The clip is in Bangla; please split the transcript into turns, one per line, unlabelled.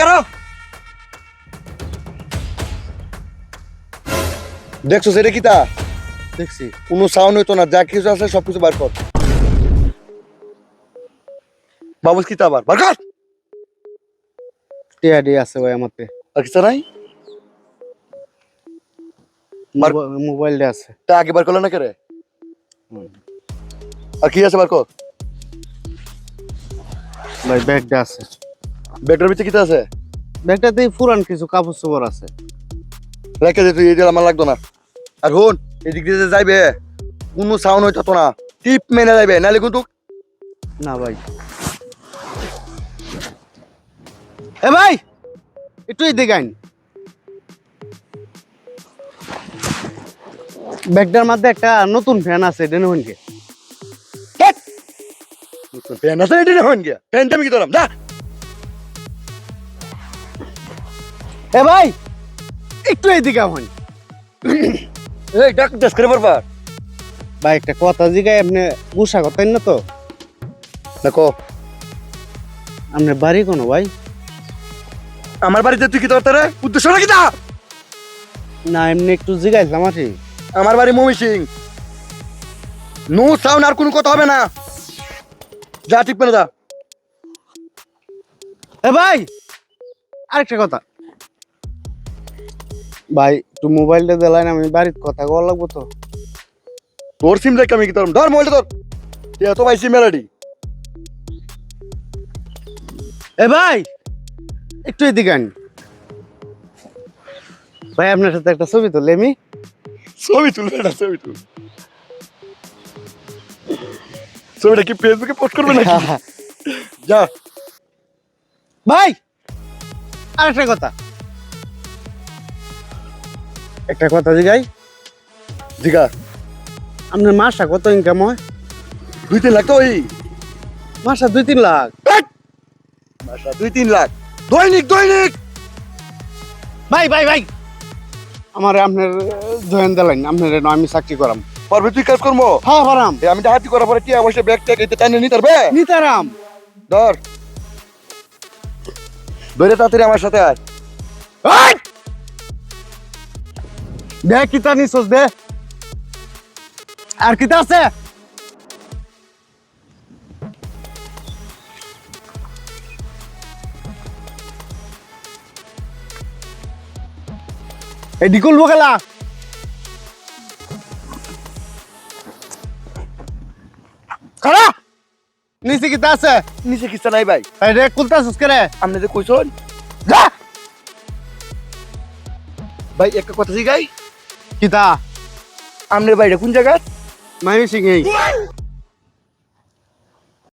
কারও দেখছ সেটা কি তা?
দেখছি।
কোনো সাউন্ড হইতো না যা কিছু আছে সবকিছু বার কর। বাবুস কি তা আবার? বার কর!
টিআডি আছে ভাই আমাতে।
আর কিছু নাই? বার-
মোবাইলটা আছে।
তা আগে বার করল না কে রে আর কি আছে বার কর?
ভাই ব্যাগটা আছে।
ব্যাগটার ভিতরে কিতা আছে?
ব্যাগটাতে পুরান কিছু কাপড় চোপড় আছে।
রেখে দে তুই দিয়ে আমার লাগতো না। আর হন এদিক দিয়ে যাইবে কোনো সাউন্ড হইতো না। টিপ মেনে যাইবে নাহলে কিন্তু
না ভাই। এ ভাই একটু এদিকে আইন। ব্যাগটার মধ্যে একটা নতুন ফ্যান আছে ডেনহনকে
প্যান আছে এটি হন গিয়া প্যানটা আমি কি তোলাম যা!
এ ভাই একটু এদিকে হন
এই ডাক দেশ করে
ভাই একটা কথা জিগায় আপনি গুসা করতেন না তো?
দেখো
আপনার বাড়ি কোনো ভাই?
আমার বাড়িতে তুই কি তোর রে উদ্দেশ্য নাকি তা
না এমনি একটু জিগাইছিলাম আর কি।
আমার বাড়ি মমি সিং। নো সাউন্ড আর কোনো কথা হবে না। যা টিপ মেনে যা।
এ ভাই আরেকটা কথা। ভাই একটু মোবাইলটা দিলাইন আমি বাড়ির কথা কওয়া লাগবো তো।
তোর সিম রেখে আমি কি তোর ধর মোবাইলটা তোর। তুই এত ভাই সিম মেলাডি
এ ভাই একটু এদিকে আন। ভাই আপনার সাথে একটা ছবি তো লেমি
ছবি তুল বেটা ছবি তুল। ছবিটা কি ফেসবুকে পোস্ট করবে না যা।
ভাই আরেকটা কথা। একটা কথা জিগাই।
জিগা।
আপনার মাসা কত ইনকাম হয়?
দুই তিন লাখ তো ওই।
মাসা দুই তিন লাখ।
মাসা দুই তিন লাখ। দৈনিক দৈনিক!
ভাই ভাই ভাই! আমার আপনার জয়েন দিলেন আপনার আমি চাকরি করাম।
পারবে তুই কাজ করব?
হ্যাঁ পারাম
আমি ডাহাতি করার পরে কি অবশ্যই ব্যাগ ট্যাগ এতে টাইনে নিতে পারবে?
নিতারাম।
ধর। ধরে তাড়াতাড়ি আমার সাথে আয়।
দে কিতা নিছস দে। আর কিতা আছে? এডি করব খেলা খারা নিচে কিতা আছে?
নিচে কিস্তা নাই ভাই।
এই রে কুলতা সুস্করে
আপনি যে কইছন?
যা!
ভাই একটা কথা জিগাই।
কিতা
আমনের বাইরে কোন জায়গা
মাইমি সিং এই